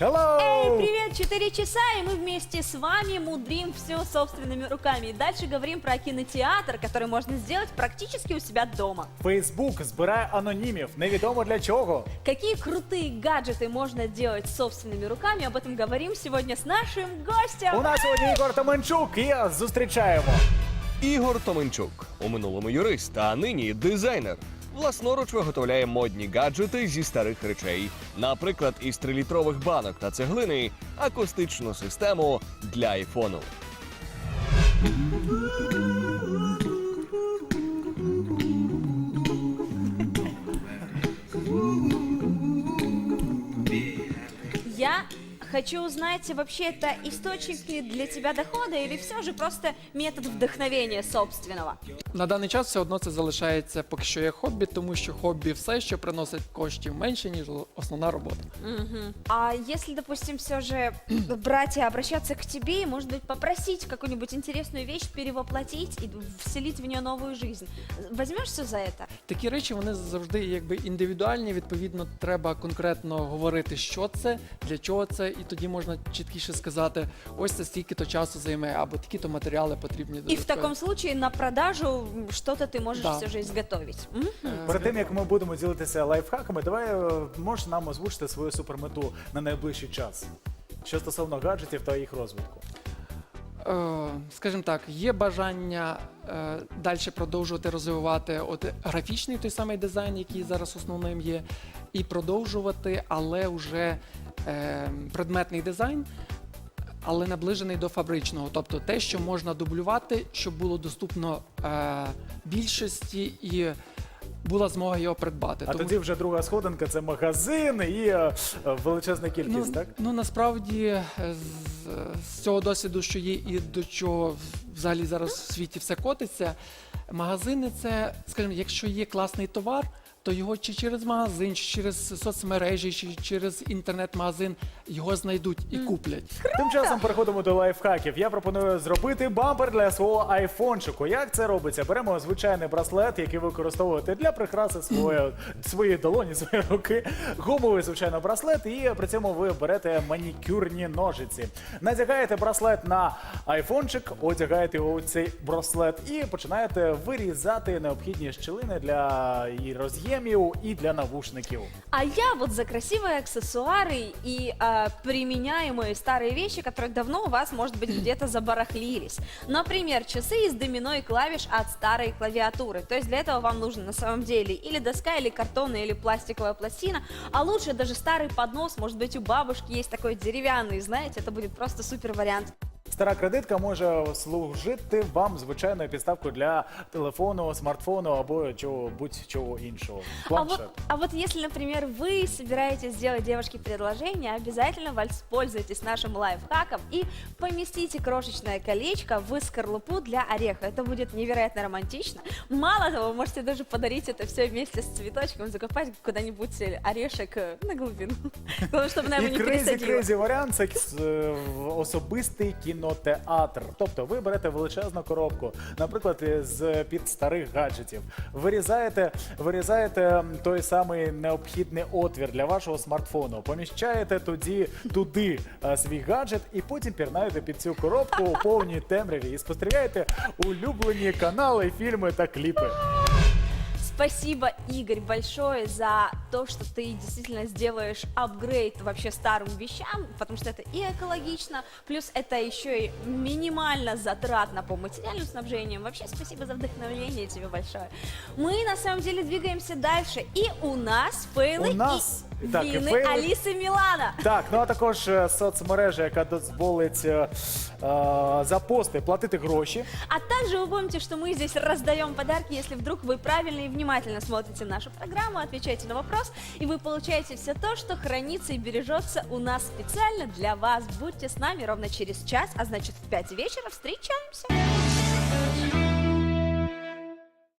Hello! Эй, привет! 4 часа, и мы вместе с вами мудрим все собственными руками. И дальше говорим про кинотеатр, который можно сделать практически у себя дома. Фейсбук збирає анонімів, невідомо для чого. Какие крутые гаджеты можно делать собственными руками, об этом говорим сегодня с нашим гостем. У нас сьогодні Ігор Томенчук і зустрічаємо. Ігор Томенчук, у минулому юрист, а нині дизайнер. Власноруч виготовляє модні гаджети зі старих речей, наприклад, із трилітрових банок та цеглини, акустичну систему для айфону. хочу узнать, вообще это источники для тебя дохода или все же просто метод вдохновения собственного? На даний час все одно це залишається поки що як хобі, тому що хобі все, що приносить коштів менше, ніж основна робота. Мгм. А если, допустим, все же брать и обращаться к тебе, и, может быть, попросить какую-нибудь интересную вещь перевоплотить и вселить в нее новую жизнь, возьмешься за это? Такі речі вони завжди якби індивідуальні. Відповідно, треба конкретно говорити, що це, для чого це, і тоді можна чіткіше сказати, ось це стільки-то часу займе, або такі-то матеріали потрібні. И в додаткові. таком случае на продажу м, что-то ты можешь Да. все же изготовить. М? Е, Перед тим як ми будемо ділитися лайфхаками, давай е, можеш нам озвучити свою супермету на найближчий час. Що стосовно гаджетів та їх розвитку. Е, скажімо так, є бажання е, далі продовжувати розвивати от графічний той самий дизайн, який зараз основним є, і продовжувати, але вже предметний дизайн. Але наближений до фабричного, тобто те, що можна дублювати, щоб було доступно е, більшості і була змога його придбати. А тоді вже друга сходинка це магазин і е, величезна ну, кількість, так? ну насправді е, з, з цього досвіду, що є, і до чого взагалі зараз в світі все котиться. Магазини це, скажімо, якщо є класний товар, то його чи через магазин, чи через соцмережі, чи через інтернет-магазин його знайдуть і куплять. Тим часом переходимо до лайфхаків. Я пропоную зробити бампер для свого айфончику. Як це робиться? Беремо звичайний браслет, який ви використовуєте для прикраси своєї, своєї долоні, своєї руки. Гумовий, звичайно, браслет, і при цьому ви берете манікюрні ножиці. Надягаєте браслет на айфончик, одягаєте його у цей браслет і починаєте вирізати необхідні щілини для і роз'ємів, і для навушників. А я вот за красивые аксессуары и а, применяемые старые вещи, которые давно у вас, может быть, где-то забарахлились. Например, часы из домино и клавиш от старой клавиатуры. То есть для этого вам нужно на самом деле или доска, или картонная, или пластиковая пластина. А лучше даже старый поднос, может быть, у бабушки есть такой деревянный, знаете, это будет просто супер вариант. Стара кредитка може служити вам звичайною підставкою для телефону, смартфону або чого будь-чого іншого. А Планшет. вот, а вот если, например, вы собираетесь сделать девушке предложение, обязательно воспользуйтесь нашим лайфхаком и поместите крошечное колечко в скорлупу для ореха. Это будет невероятно романтично. Мало того, вы можете даже подарить это все вместе с цветочком, закопать куда-нибудь орешек э, на глубину. Главное, чтобы она его І не кризі пересадила. кризі варіант це е, в- особистий кінотеатр. Тобто ви берете величезну коробку, наприклад, з під старих гаджетів. Вирізаєте, вирізаєте той самий необхідний отвір для вашого смартфону. Поміщаєте тоді туди е, свій гаджет, і потім пірнаєте під цю коробку у повній темряві і спостерігаєте улюблені канали, фільми та кліпи. Спасибо, Игорь, большое за то, что ты действительно сделаешь апгрейд вообще старым вещам, потому что это и экологично, плюс это еще и минимально затратно по материальным снабжениям. Вообще спасибо за вдохновение тебе большое. Мы на самом деле двигаемся дальше, и у нас фейлы У нас- и так, и вины фейлы. Алисы Милана. Так, ну а також е, соцмережа, яка дозволить е, е, за пости платити гроші. А также вы помните, что мы здесь раздаем подарки, если вдруг вы правильно и внимательно смотрите нашу программу, отвечаете на вопрос, и вы получаете все то, что хранится и бережется у нас специально для вас. Будьте с нами ровно через час, а значит в 5 вечера встречаемся.